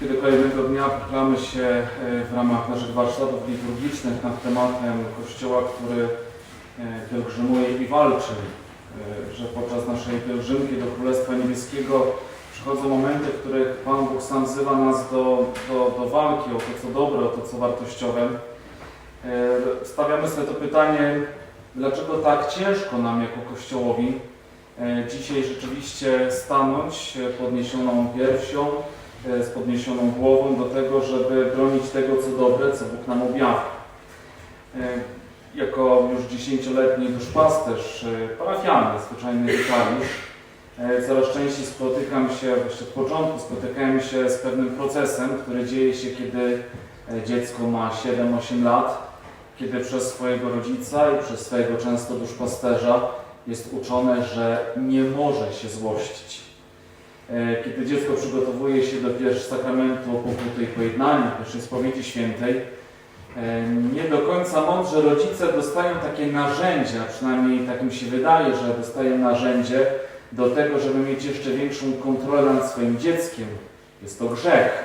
kiedy kolejnego dnia pochylamy się e, w ramach naszych warsztatów liturgicznych nad tematem Kościoła, który e, pielgrzymuje i walczy, e, że podczas naszej pielgrzymki do Królestwa Niebieskiego przychodzą momenty, w których Pan Bóg sam wzywa nas do, do, do walki o to, co dobre, o to, co wartościowe. Stawiamy sobie to pytanie, dlaczego tak ciężko nam jako Kościołowi dzisiaj rzeczywiście stanąć podniesioną piersią, z podniesioną głową do tego, żeby bronić tego, co dobre, co Bóg nam objawia. E, Jako już dziesięcioletni duszpasterz e, parafialny, zwyczajny wikariusz, e, coraz częściej spotykam się, właściwie od początku spotykałem się z pewnym procesem, który dzieje się, kiedy dziecko ma 7-8 lat, kiedy przez swojego rodzica i przez swojego często duszpasterza jest uczone, że nie może się złościć. E, Kiedy dziecko przygotowuje się do pierwszego sakramentu pokuty i pojednania, pierwszej spowiedzi świętej, e, nie do końca mądrze rodzice dostają takie narzędzia, przynajmniej tak mi się wydaje, że dostają narzędzie do tego, żeby mieć jeszcze większą kontrolę nad swoim dzieckiem. Jest to grzech.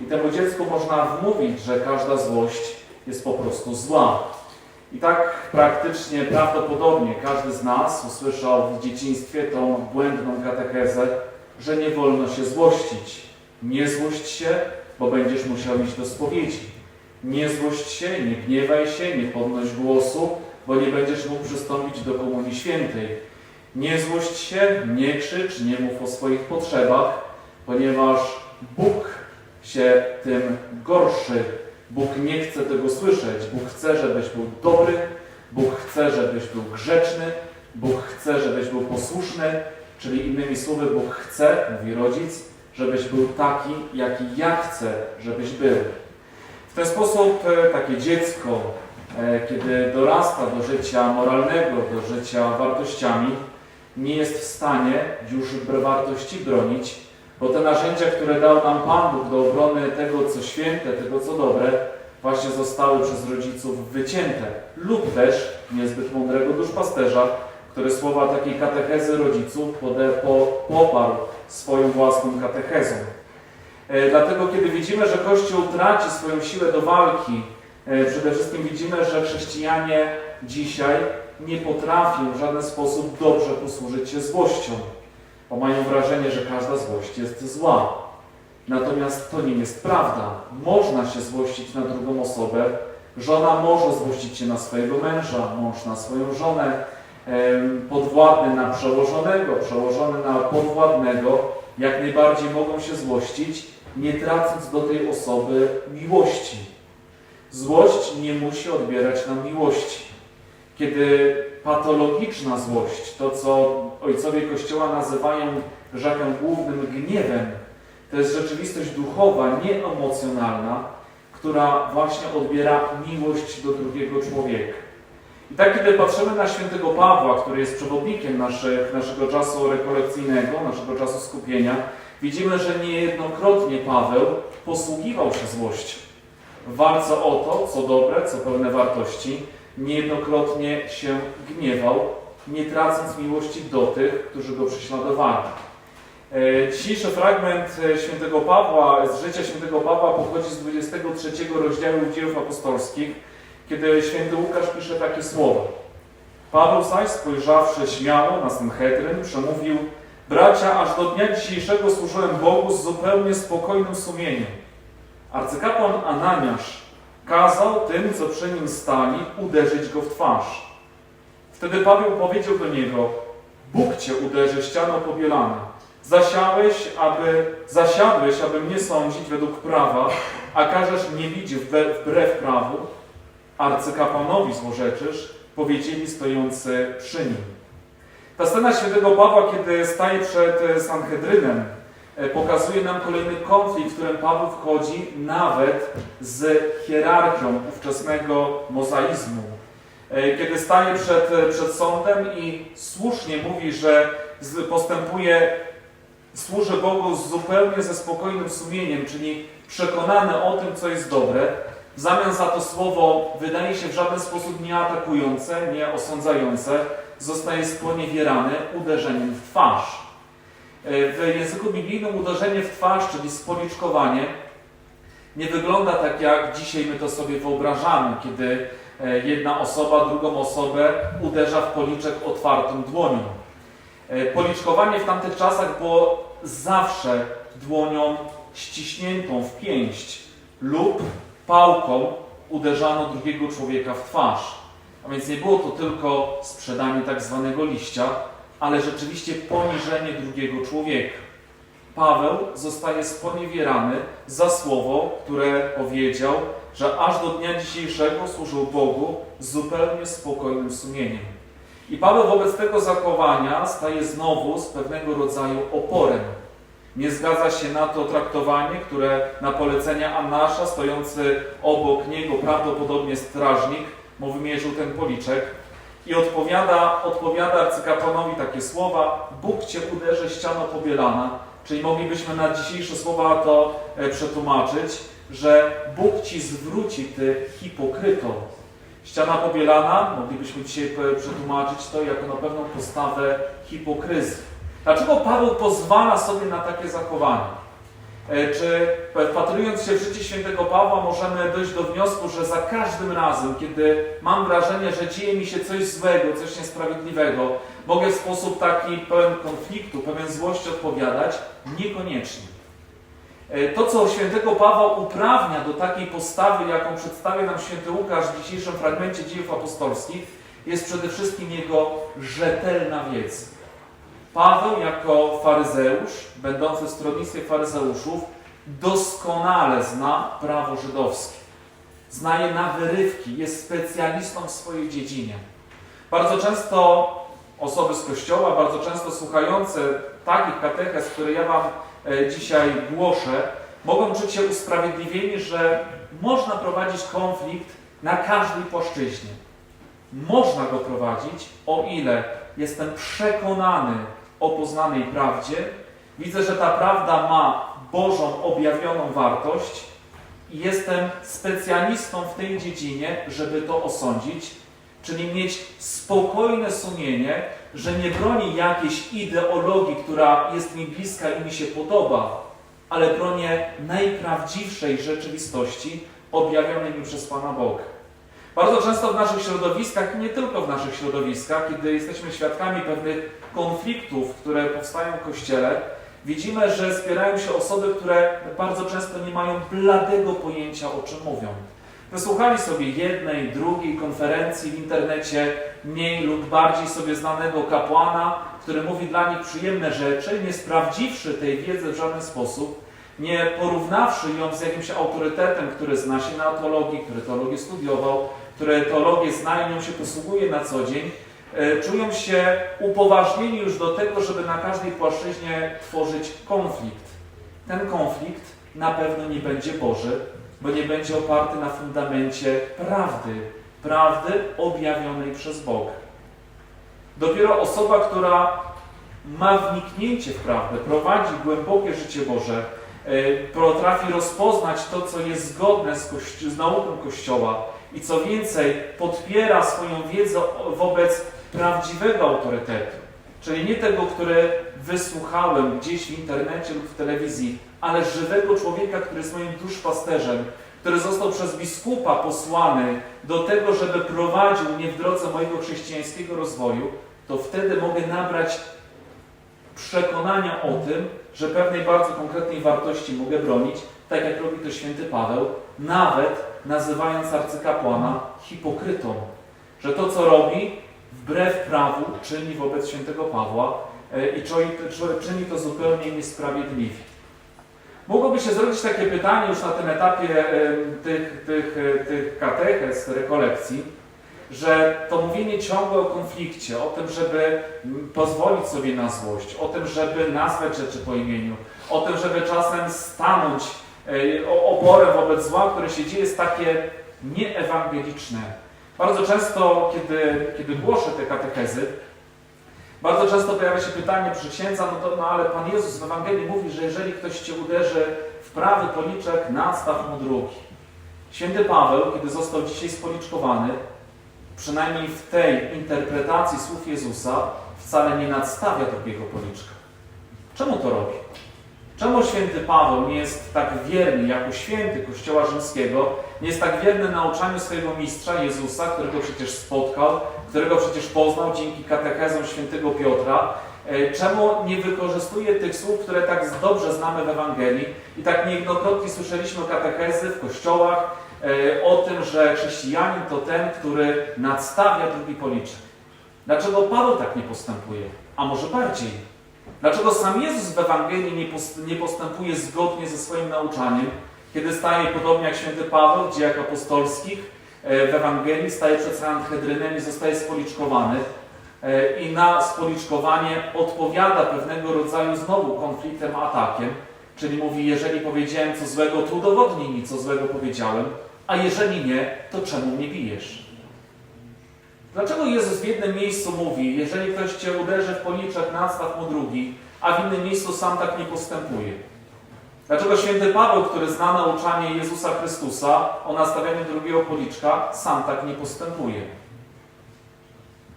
I temu dziecku można wmówić, że każda złość jest po prostu zła. I tak praktycznie, prawdopodobnie każdy z nas usłyszał w dzieciństwie tą błędną katechezę, że nie wolno się złościć. Nie złość się, bo będziesz musiał iść do spowiedzi. Nie złość się, nie gniewaj się, nie podnoś głosu, bo nie będziesz mógł przystąpić do Komunii Świętej. Nie złość się, nie krzycz, nie mów o swoich potrzebach, ponieważ Bóg się tym gorszy. Bóg nie chce tego słyszeć. Bóg chce, żebyś był dobry, Bóg chce, żebyś był grzeczny, Bóg chce, żebyś był posłuszny, czyli innymi słowy, Bóg chce, mówi rodzic, żebyś był taki, jaki ja chcę, żebyś był. W ten sposób e, takie dziecko, e, kiedy dorasta do życia moralnego, do życia wartościami, nie jest w stanie już wartości bronić, bo te narzędzia, które dał nam Pan Bóg do obrony tego, co święte, tego, co dobre, właśnie zostały przez rodziców wycięte. Lub też niezbyt mądrego duszpasterza, który słowa takiej katechezy rodziców poparł swoją własną katechezą. E, dlatego, kiedy widzimy, że Kościół traci swoją siłę do walki, e, przede wszystkim widzimy, że chrześcijanie dzisiaj nie potrafią w żaden sposób dobrze posłużyć się złością, bo mają wrażenie, że każda złość jest zła. Natomiast to nie jest prawda. Można się złościć na drugą osobę. Żona może złościć się na swojego męża, mąż na swoją żonę, podwładny na przełożonego, przełożony na podwładnego. Jak najbardziej mogą się złościć, nie tracąc do tej osoby miłości. Złość nie musi odbierać nam miłości. Kiedy patologiczna złość, to co ojcowie Kościoła nazywają grzechem głównym gniewem, to jest rzeczywistość duchowa, nieemocjonalna, która właśnie odbiera miłość do drugiego człowieka. I tak, kiedy patrzymy na świętego Pawła, który jest przewodnikiem naszych, naszego czasu rekolekcyjnego, naszego czasu skupienia, widzimy, że niejednokrotnie Paweł posługiwał się złością. W walce o to, co dobre, co pełne wartości, niejednokrotnie się gniewał, nie tracąc miłości do tych, którzy go prześladowali. E, Dzisiejszy fragment e, świętego Pawła, z życia świętego Pawła pochodzi z 23 rozdziału dziejów apostolskich, kiedy święty Łukasz pisze takie słowa. Paweł zaś spojrzawszy śmiało na Sanhedryn, przemówił Bracia, aż do dnia dzisiejszego służyłem Bogu z zupełnie spokojnym sumieniem. Arcykapłan Ananiasz kazał tym, co przy nim stali, uderzyć go w twarz. Wtedy Paweł powiedział do niego, Bóg cię uderzy ścianą pobielaną. Zasiałeś, aby, zasiadłeś, aby mnie sądzić według prawa, a każesz bić wbrew, wbrew prawu. Arcykapłanowi złorzeczysz, powiedzieli stojący przy nim. Ta scena świętego Pawła, kiedy staje przed Sanhedrynem, e, pokazuje nam kolejny konflikt, w którym Paweł wchodzi nawet z hierarchią ówczesnego mozaizmu. E, Kiedy staje przed, przed sądem i słusznie mówi, że postępuje, służy Bogu zupełnie ze spokojnym sumieniem, czyli przekonany o tym, co jest dobre, w zamian za to słowo wydaje się w żaden sposób nie atakujące, nie osądzające, zostaje sponiewierany uderzeniem w twarz. W języku biblijnym uderzenie w twarz, czyli spoliczkowanie, nie wygląda tak, jak dzisiaj my to sobie wyobrażamy, kiedy e, jedna osoba drugą osobę uderza w policzek otwartą dłonią. E, policzkowanie w tamtych czasach było zawsze dłonią ściśniętą w pięść lub pałką uderzano drugiego człowieka w twarz. A więc nie było to tylko sprzedanie tak zwanego liścia, ale rzeczywiście poniżenie drugiego człowieka. Paweł zostaje sponiewierany za słowo, które powiedział, że aż do dnia dzisiejszego służył Bogu z zupełnie spokojnym sumieniem. I Paweł wobec tego zachowania staje znowu z pewnego rodzaju oporem. Nie zgadza się na to traktowanie, które na polecenie Anasza, stojący obok niego, prawdopodobnie strażnik, mu wymierzył ten policzek i odpowiada, odpowiada arcykapłanowi takie słowa: Bóg cię uderzy ściano pobielana. Czyli moglibyśmy na dzisiejsze słowa to e, przetłumaczyć, że Bóg ci zwróci ty hipokryto. Ściana pobielana, moglibyśmy dzisiaj e, przetłumaczyć to jako na pewną postawę hipokryzji. Dlaczego Paweł pozwala sobie na takie zachowanie? E, czy wpatrując się w życie świętego Pawła możemy dojść do wniosku, że za każdym razem, kiedy mam wrażenie, że dzieje mi się coś złego, coś niesprawiedliwego, mogę w sposób taki pełen konfliktu, pełen złości odpowiadać? Niekoniecznie. E, to, co świętego Pawła uprawnia do takiej postawy, jaką przedstawia nam święty Łukasz w dzisiejszym fragmencie dziejów apostolskich, jest przede wszystkim jego rzetelna wiedza. Paweł jako faryzeusz, będący w stronnictwie faryzeuszów, doskonale zna prawo żydowskie. Zna je na wyrywki, jest specjalistą w swojej dziedzinie. Bardzo często osoby z Kościoła, bardzo często słuchające takich katechez, które ja Wam e, dzisiaj głoszę, mogą czuć się usprawiedliwieni, że można prowadzić konflikt na każdej płaszczyźnie. Można go prowadzić, o ile jestem przekonany o poznanej prawdzie, widzę, że ta prawda ma Bożą objawioną wartość i jestem specjalistą w tej dziedzinie, żeby to osądzić, czyli mieć spokojne sumienie, że nie broni jakiejś ideologii, która jest mi bliska i mi się podoba, ale bronię najprawdziwszej rzeczywistości objawionej mi przez Pana Boga. Bardzo często w naszych środowiskach, nie tylko w naszych środowiskach, kiedy jesteśmy świadkami pewnych konfliktów, które powstają w Kościele, widzimy, że spierają się osoby, które bardzo często nie mają bladego pojęcia, o czym mówią. Wysłuchali sobie jednej, drugiej konferencji w internecie, mniej lub bardziej sobie znanego kapłana, który mówi dla nich przyjemne rzeczy, nie sprawdziwszy tej wiedzy w żaden sposób, nie porównawszy ją z jakimś autorytetem, który zna się na teologii, który teologię studiował, który teologię zna i nią się posługuje na co dzień, e, czują się upoważnieni już do tego, żeby na każdej płaszczyźnie tworzyć konflikt. Ten konflikt na pewno nie będzie Boży, bo nie będzie oparty na fundamencie prawdy, prawdy objawionej przez Boga. Dopiero osoba, która ma wniknięcie w prawdę, prowadzi głębokie życie Boże, e, potrafi rozpoznać to, co jest zgodne z, z nauką Kościoła i co więcej, podpiera swoją wiedzę wobec prawdziwego autorytetu, czyli nie tego, który wysłuchałem gdzieś w internecie lub w telewizji, ale żywego człowieka, który jest moim duszpasterzem, który został przez biskupa posłany do tego, żeby prowadził mnie w drodze mojego chrześcijańskiego rozwoju, to wtedy mogę nabrać przekonania o tym, że pewnej bardzo konkretnej wartości mogę bronić, tak jak robi to święty Paweł, nawet nazywając arcykapłana hipokrytą. Że to, co robi, wbrew prawu czyni wobec świętego Pawła e, i czyni to zupełnie niesprawiedliwie. Mogłoby się zrobić takie pytanie już na tym etapie e, tych, tych, e, tych katechez, rekolekcji, że to mówienie ciągłe o konflikcie, o tym, żeby pozwolić sobie na złość, o tym, żeby nazwać rzeczy po imieniu, o tym, żeby czasem stanąć oporem wobec zła, które się dzieje, jest takie nieewangeliczne. Bardzo często, kiedy, kiedy głoszę te katechezy, bardzo często pojawia się pytanie przy księdza, no, to, no ale Pan Jezus w Ewangelii mówi, że jeżeli ktoś Cię uderzy w prawy policzek, nadstaw mu drugi. Święty Paweł, kiedy został dzisiaj spoliczkowany, przynajmniej w tej interpretacji słów Jezusa, wcale nie nadstawia drugiego policzka. Czemu to robi? Czemu święty Paweł nie jest tak wierny jako święty Kościoła Rzymskiego, nie jest tak wierny nauczaniu swojego mistrza Jezusa, którego przecież spotkał, którego przecież poznał dzięki katechezom świętego Piotra? E, Czemu nie wykorzystuje tych słów, które tak dobrze znamy w Ewangelii i tak niejednokrotnie słyszeliśmy katechezy w kościołach e, o tym, że chrześcijanin to ten, który nadstawia drugi policzek? Dlaczego Paweł tak nie postępuje? A może bardziej? Dlaczego sam Jezus w Ewangelii nie, post- nie postępuje zgodnie ze swoim nauczaniem, kiedy staje podobnie jak święty Paweł w dziejach apostolskich e, w Ewangelii, staje przed Sanhedrynem i zostaje spoliczkowany e, i na spoliczkowanie odpowiada pewnego rodzaju znowu konfliktem, atakiem, czyli mówi, jeżeli powiedziałem co złego, to udowodnij mi, co złego powiedziałem, a jeżeli nie, to czemu mnie bijesz? Dlaczego Jezus w jednym miejscu mówi, jeżeli ktoś Cię uderzy w policzek, nadstaw mu drugi, a w innym miejscu sam tak nie postępuje? Dlaczego święty Paweł, który zna nauczanie Jezusa Chrystusa o nastawianiu drugiego policzka, sam tak nie postępuje?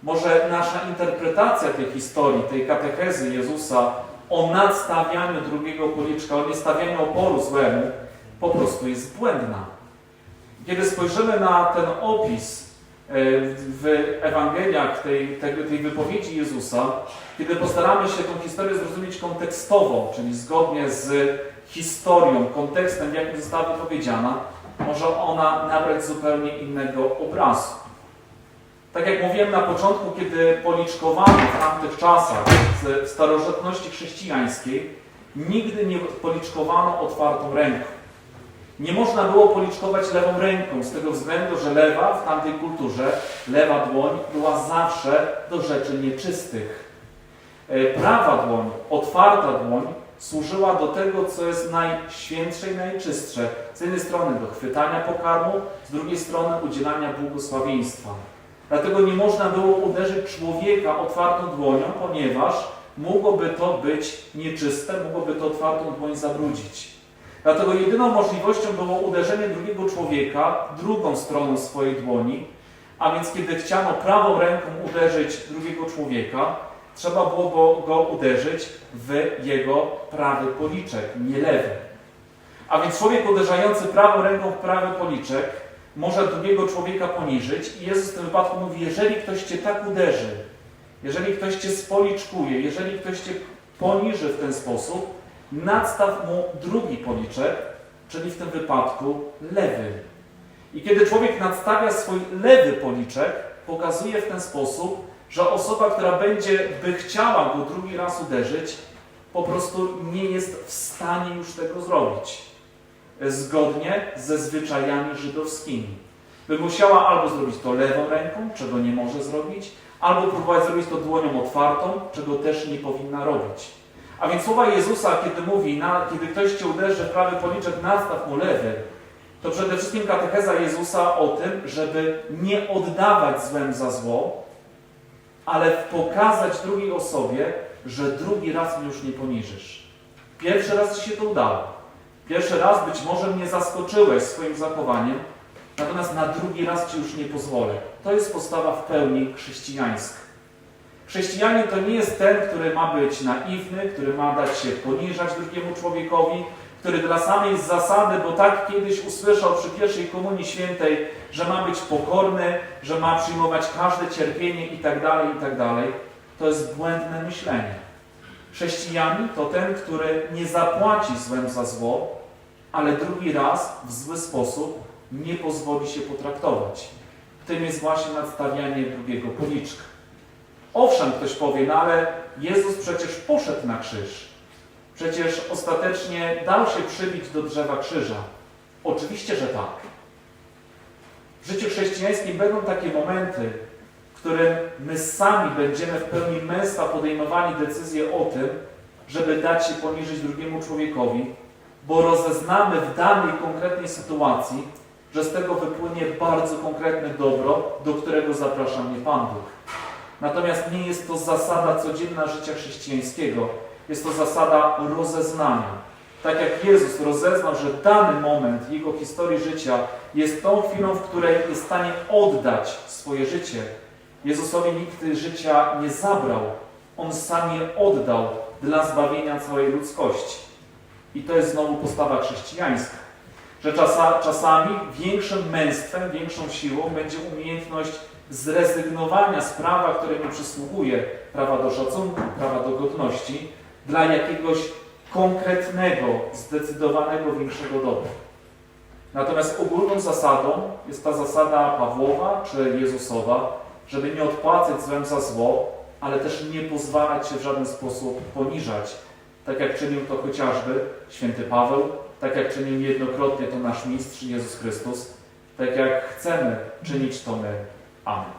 Może nasza interpretacja tej historii, tej katechezy Jezusa o nadstawianiu drugiego policzka, o niestawianiu oporu złemu, po prostu jest błędna. Kiedy spojrzymy na ten opis w Ewangeliach tej, tej, wypowiedzi Jezusa, kiedy postaramy się tę historię zrozumieć kontekstowo, czyli zgodnie z historią, kontekstem, w jakim została wypowiedziana, może ona nabrać zupełnie innego obrazu. Tak jak mówiłem na początku, kiedy policzkowano w tamtych czasach, w starożytności chrześcijańskiej, nigdy nie policzkowano otwartą ręką. Nie można było policzkować lewą ręką, z tego względu, że lewa w tamtej kulturze, lewa dłoń była zawsze do rzeczy nieczystych. E, Prawa dłoń, otwarta dłoń, służyła do tego, co jest najświętsze i najczystsze. Z jednej strony do chwytania pokarmu, z drugiej strony udzielania błogosławieństwa. Dlatego nie można było uderzyć człowieka otwartą dłonią, ponieważ mogłoby to być nieczyste, mogłoby to otwartą dłoń zabrudzić. Dlatego jedyną możliwością było uderzenie drugiego człowieka drugą stroną swojej dłoni, a więc kiedy chciano prawą ręką uderzyć drugiego człowieka, trzeba było go, uderzyć w jego prawy policzek, nie lewy. A więc człowiek uderzający prawą ręką w prawy policzek może drugiego człowieka poniżyć i Jezus w tym wypadku mówi, jeżeli ktoś Cię tak uderzy, jeżeli ktoś Cię spoliczkuje, jeżeli ktoś Cię poniży w ten sposób, nadstaw mu drugi policzek, czyli w tym wypadku lewy. I kiedy człowiek nadstawia swój lewy policzek, pokazuje w ten sposób, że osoba, która będzie by chciała go drugi raz uderzyć, po prostu nie jest w stanie już tego zrobić. Zgodnie ze zwyczajami żydowskimi. By musiała albo zrobić to lewą ręką, czego nie może zrobić, albo próbować zrobić to dłonią otwartą, czego też nie powinna robić. A więc słowa Jezusa, kiedy mówi, na, kiedy ktoś cię uderzy w prawy policzek, nastaw mu lewy, to przede wszystkim katecheza Jezusa o tym, żeby nie oddawać złem za zło, ale pokazać drugiej osobie, że drugi raz mnie już nie poniżysz. Pierwszy raz ci się to udało. Pierwszy raz być może mnie zaskoczyłeś swoim zachowaniem, natomiast na drugi raz ci już nie pozwolę. To jest postawa w pełni chrześcijańska. Chrześcijanin to nie jest ten, który ma być naiwny, który ma dać się poniżać drugiemu człowiekowi, który dla samej zasady, bo tak kiedyś usłyszał przy pierwszej komunii świętej, że ma być pokorny, że ma przyjmować każde cierpienie itd., itd. To jest błędne myślenie. Chrześcijanin to ten, który nie zapłaci złem za zło, ale drugi raz w zły sposób nie pozwoli się potraktować. Tym jest właśnie nadstawianie drugiego policzka. Owszem, ktoś powie, no ale Jezus przecież poszedł na krzyż. Przecież ostatecznie dał się przybić do drzewa krzyża. Oczywiście, że tak. W życiu chrześcijańskim będą takie momenty, w którym my sami będziemy w pełni męstwa podejmowali decyzję o tym, żeby dać się poniżyć drugiemu człowiekowi, bo rozeznamy w danej konkretnej sytuacji, że z tego wypłynie bardzo konkretne dobro, do którego zaprasza mnie Pan Bóg. Natomiast nie jest to zasada codzienna życia chrześcijańskiego. Jest to zasada rozeznania. Tak jak Jezus rozeznał, że dany moment Jego historii życia jest tą chwilą, w której jest w stanie oddać swoje życie. Jezusowi nikt życia nie zabrał. On sam je oddał dla zbawienia całej ludzkości. I to jest znowu postawa chrześcijańska, że czasa, czasami większym męstwem, większą siłą będzie umiejętność zrezygnowania z prawa, które mi przysługuje, prawa do szacunku, prawa do godności, dla jakiegoś konkretnego, zdecydowanego większego dobra. Natomiast ogólną zasadą jest ta zasada Pawłowa czy Jezusowa, żeby nie odpłacać złem za zło, ale też nie pozwalać się w żaden sposób poniżać, tak jak czynił to chociażby święty Paweł, tak jak czynił niejednokrotnie to nasz mistrz Jezus Chrystus, tak jak chcemy czynić to my. Amen.